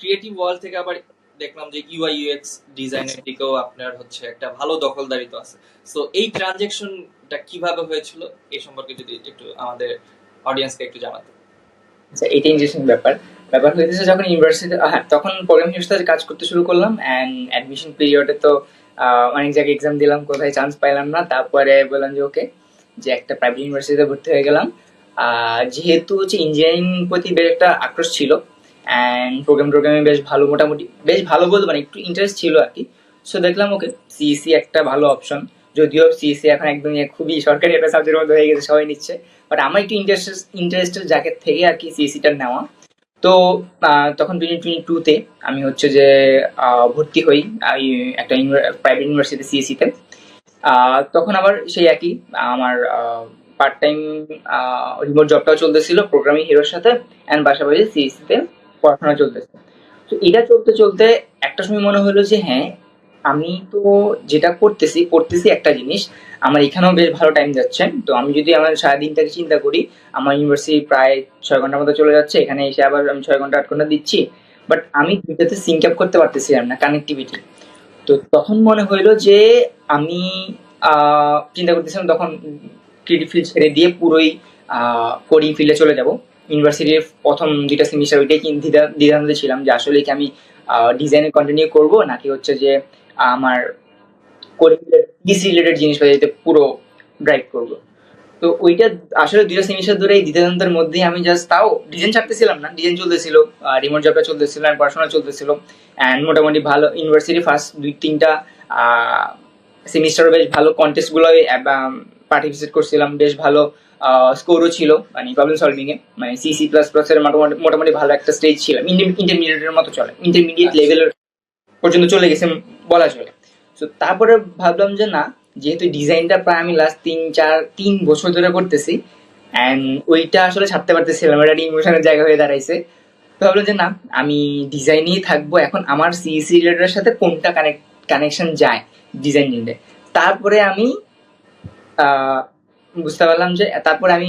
Creative world থেকে আবার দেখলাম যে ইউআই ইউএক্স ডিজাইনের দিকেও আপনার হচ্ছে একটা ভালো দখলদারিত্ব আছে। সো এই ট্রানজেকশনটা কীভাবে হয়েছিল এই সম্পর্কে যদি একটু আমাদের অডিয়েন্সকে একটু জানাতেন আচ্ছা এটা ইন্টারেস্টিং ব্যাপার। ব্যাপার হয়েছে যখন ইউনিভার্সিটি হ্যাঁ তখন প্রোগ্রামিং সাথে কাজ করতে শুরু করলাম অ্যান্ড অ্যাডমিশন পিরিয়ডে তো অনেক জায়গায় এক্সাম দিলাম কোথায় চান্স পাইলাম না। তারপরে বললাম যে ওকে যে একটা প্রাইভেট ইউনিভার্সিটিতে ভর্তি হয়ে গেলাম। যেহেতু হচ্ছে ইঞ্জিনিয়ারিং প্রতি বেশ একটা আক্রোশ ছিল অ্যান্ড প্রোগ্রাম টোগ্রামে বেশ ভালো, মোটামুটি বেশ ভালো বলতে মানে একটু ইন্টারেস্ট ছিল আর কি। সো দেখলাম ওকে সিইসি একটা ভালো অপশন যদিও সিইসি এখন একদম খুবই সরকারি একটা সাবজেক্টের মধ্যে হয়ে গেছে, সবাই নিচ্ছে। বাট আমার একটু ইন্টারেস্ট ইন্টারেস্টের জায়গা থেকে আর কি সিএসিটা নেওয়া। তো তখন টোয়েন্টি টোয়েন্টি টুতে আমি হচ্ছে যে ভর্তি হই একটা প্রাইভেট ইউনিভার্সিটি সিএসিতে তখন আবার সেই একই, আমার পার্ট টাইম রিমোট জবটাও চলতেছিল প্রোগ্রামিং হিরোর সাথে। অ্যান্ড পাশাপাশি সিএসিতে পড়াশোনা চলতেছে। তো এটা চলতে চলতে একটা সময় মনে হলো যে হ্যাঁ আমি তো যেটা করতেছি করতেছি একটা জিনিস, আমার এখানেও বেশ ভালো টাইম যাচ্ছে। তো আমি যদি আমার সারাদিনটাকে চিন্তা করি, আমার ইউনিভার্সিটি প্রায় ছয় ঘণ্টার মতো চলে যাচ্ছে, এখানে এসে আবার আমি ছয় ঘণ্টা, আট ঘণ্টা দিচ্ছি। বাট আমি দুইটাতে সিঙ্ক আপ করতে পারতেছিলাম না কানেক্টিভিটি তো তখন মনে হইল যে, আমি চিন্তা করতেছিলাম তখন ক্রিয়েটিভ ফিল্ড ছেড়ে দিয়ে পুরোই কোডিং ফিল্ডে চলে যাব। ইউনিভার্সিটির প্রথম দুইটা সেমিস্টার ওইটাই দ্বিধা- দ্বিধান্তে ছিলাম যে আসলে কি আমি ডিজাইনে কন্টিনিউ করব নাকি হচ্ছে যে আমার ডিস রিলেটেড জিনিসপাতি পুরো ড্রাইভ করব। তো ওইটা আসলে দুইটা সেমিস্টার ধরে এই দ্বিধাদ্বন্দ্বের মধ্যে আমি জাস্ট তাও ডিজাইন ছাড়তেছিলাম না ডিজাইন চলতেছিল রিমোট জবটা চলতেছিল, আর পড়াশোনা চলতেছিল। অ্যান্ড মোটামুটি ভালো ইউনিভার্সিটি ফার্স্ট দুই তিনটা সেমিস্টার বেশ ভালো কন্টেস্টগুলো পার্টিসিপেট করছিলাম বেশ ভালো স্কোরও ছিল মানে প্রবলেম সলভিং এ। মানে সি সি প্লাস প্লাস এর মোটামুটি মোটামুটি ভালো একটা স্টেজ ছিলাম ইন্টারমিডিয়েটের মতো চলে। ইন্টারমিডিয়েট লেভেলের পর্যন্ত চলে গেছে বলা চলে। তো তারপরে ভাবলাম যে না যেহেতু ডিজাইনটা প্রায় আমি লাস্ট তিন চার তিন বছর ধরে করতেছি অ্যান্ড ওইটা আসলে ছাড়তে পারতেছিলাম এটা ইমোশনের জায়গা হয়ে দাঁড়াইছে। তো ভাবলাম যে না আমি ডিজাইনেই থাকব এখন আমার সিইসি রিলেটেডের সাথে কোনটা কানেক্ট কানেকশন যায় ডিজাইন নিতে তারপরে আমি বুঝতে পারলাম যে, তারপরে আমি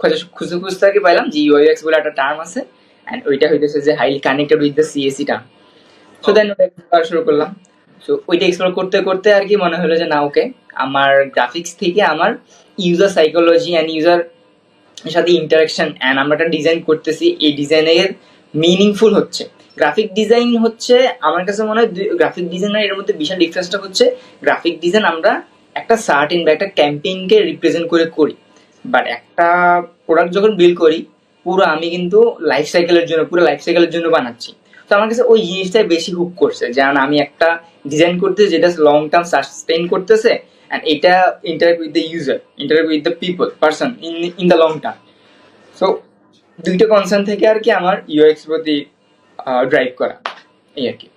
খুঁজে, খুঁজতে কি পাইলাম যে ইউএক্স বলে একটা টার্ম আছে অ্যান্ড ওইটা হইতেছে যে highly connected with the CAC term so then ওটা শুরু করলাম। সো ওইটা এক্সপ্লোর করতে করতে আর কি মনে হলো যে না ওকে আমার গ্রাফিক্স থেকে আমার ইউজার সাইকোলজি অ্যান্ড ইউজার সাথে ইন্টারাকশন অ্যান্ড আমরা একটা ডিজাইন করতেছি, এই ডিজাইনের মিনিংফুল হচ্ছে। গ্রাফিক ডিজাইন হচ্ছে, আমার কাছে মনে হয় গ্রাফিক ডিজাইন এর মধ্যে বিশাল ডিফারেন্সটা হচ্ছে গ্রাফিক ডিজাইন আমরা একটা সার্টিন বা একটা ক্যাম্পেইনকে রিপ্রেজেন্ট করে করি। বাট একটা প্রোডাক্ট যখন বিল করি, পুরো আমি কিন্তু লাইফ সাইকেলের জন্য, পুরো লাইফ সাইকেলের জন্য বানাচ্ছি। তো আমার কাছে ওই জিনিসটাই বেশি হুক করছে। যেমন আমি একটা ডিজাইন করতেছি, যেটা লং টার্ম সাস্টেইন করতেছে অ্যান্ড এটা interact with the user interact with the people person in in the long term so দুইটা কনসার্ন থেকে আর কি আমার ইউএক্স প্রতি ড্রাইভ করা। এই আর কি।